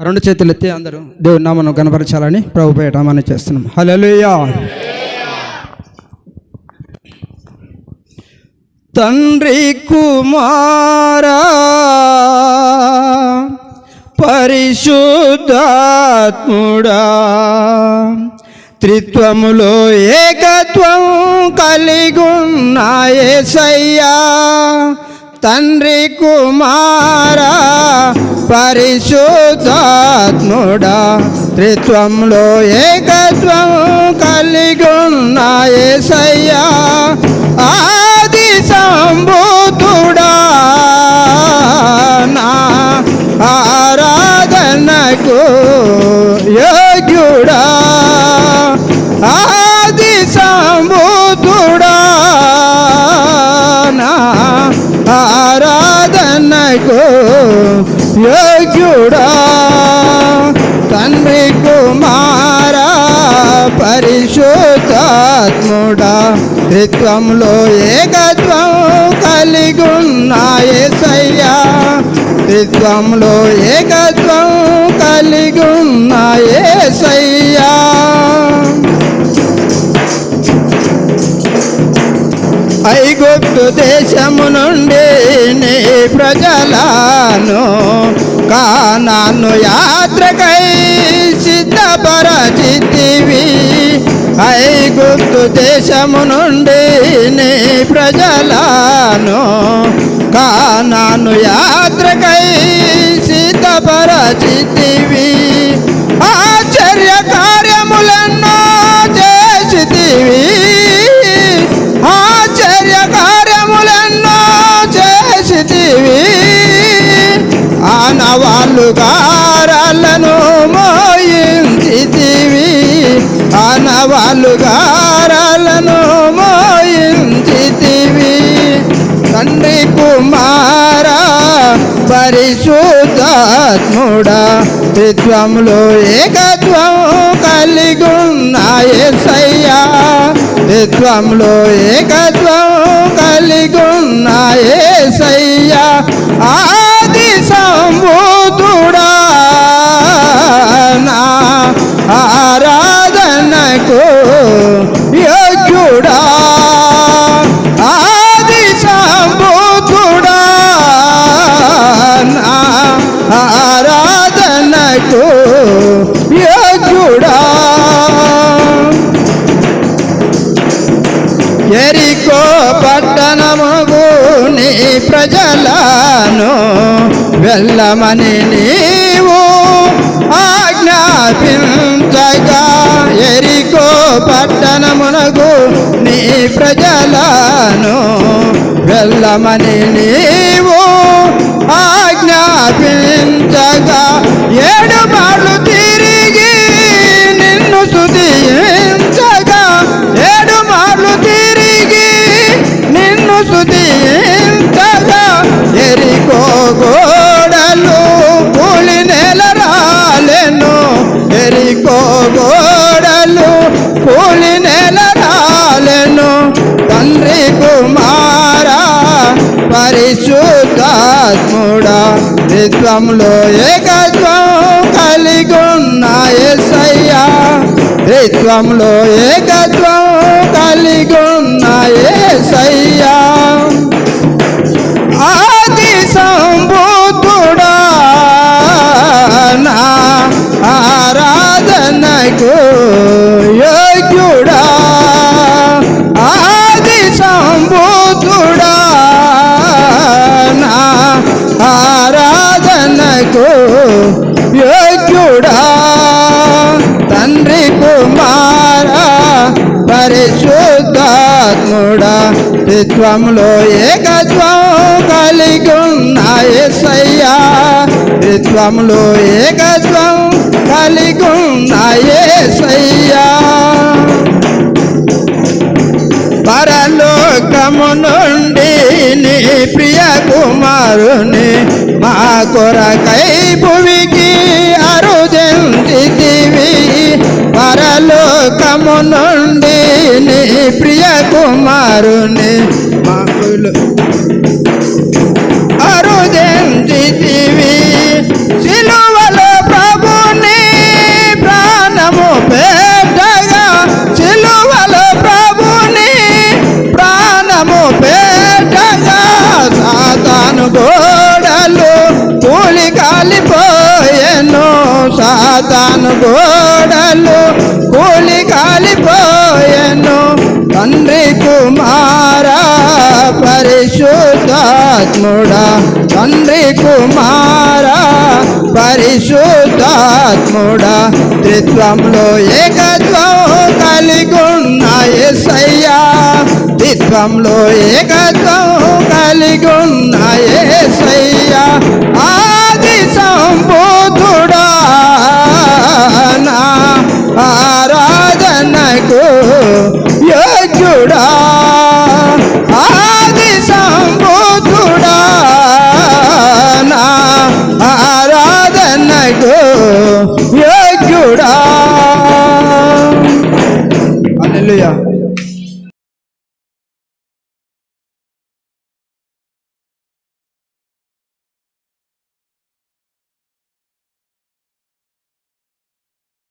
రెండు చేతులు ఎత్తి అందరూ దేవుని నామను కనపరచాలని ప్రభు పేట మనం చేస్తున్నాం. హల్లెలూయా. తండ్రి కుమారా పరిశుద్ధాత్ముడా త్రిత్వములో ఏకత్వం కలిగున్నాయేసయ్యా తండ్రి కుమార పరిశుద్ధాత్ముడా త్రిత్వంలో ఏకత్వం కలిగున్నాయేసయ్యా ఆది సంభూతుడా నా ఆరాధనకు యోగ్యుడా తండ్రి కుమార పరిశుద్ధాత్ముడా త్రిత్వంలో ఏకత్వం కలిగున్నాయేసయ్యా త్రిత్వంలో ఏకత్వం కలిగున్నాయేసయ్యా ఐగుప్తు దేశము నుండి నీ ప్రజలను కానాను యాత్రకై సిద్ధపరచితివి. ఐ గుర్తు దేశము నుండి నీ ప్రజలను కానాను యాత్రకై సిద్ధపరచితివి. ఆనవాళ్ళుగారాలను మోయించితివి. ఆనవాళ్ళుగారాలను మోయించితివి. తండ్రి కుమార పరిశుద్ధాత్ముడా త్రిత్వంలో ఏకత్వం కలిగున్నాయేసయ్యా. త్రిత్వంలో ఏకత్వం కలిగున్నాయేసయ్యా. ఆ సంభూతుడా నా ఆరాధనకు యోగ్యుడా. ఆది సంభూతుడా నా ఆరాధనకు యోగ్యుడా. ఎరికో పట్టణముగు నీ ప్రజలను వెళ్ళమని నీవు ఆజ్ఞాపించగా ఎరికో పట్టణమునకు నీ ప్రజలను వెళ్ళమని నీవు ఆజ్ఞాపించగా పరిశుద్ధాత్ముడా విశ్వంలో ఏకత్వం కలిగున్న ఏసయ్యా. విశ్వంలో ఏకత్వం కలిగున్నాయేసయ్యా ఆది సంభూతుడా నా ఆరాధనకు పరిశుద్ధాత్ముడా విశ్వంలో ఏకత్వం కలిగి కలిగున్నాయేసయ్యా విశ్వంలో ఏకత్వం కలిగి కలిగున్నాయేసయ్యా పరలోకము నుండి నీ ప్రియ కుమారుని మా కొరకై కారుణ్య మాకులు. అరుదించితివి సిలువలో ప్రభుని ప్రాణము పెట్టగా సిలువలో ప్రభుని ప్రాణము పెట్టగా సాతాను గోడలు కూలి కాలిపోయెను సాతాను గోడలు పరిశుద్ధాత్ముడా తండ్రి కుమార పరిశుద్ధాత్ముడా త్రిత్వంలో ఏకత్వం కలిగున్న ఎసయ్యా త్రిత్వంలో ఏకత్వం కలిగున్న ఎసయ్యా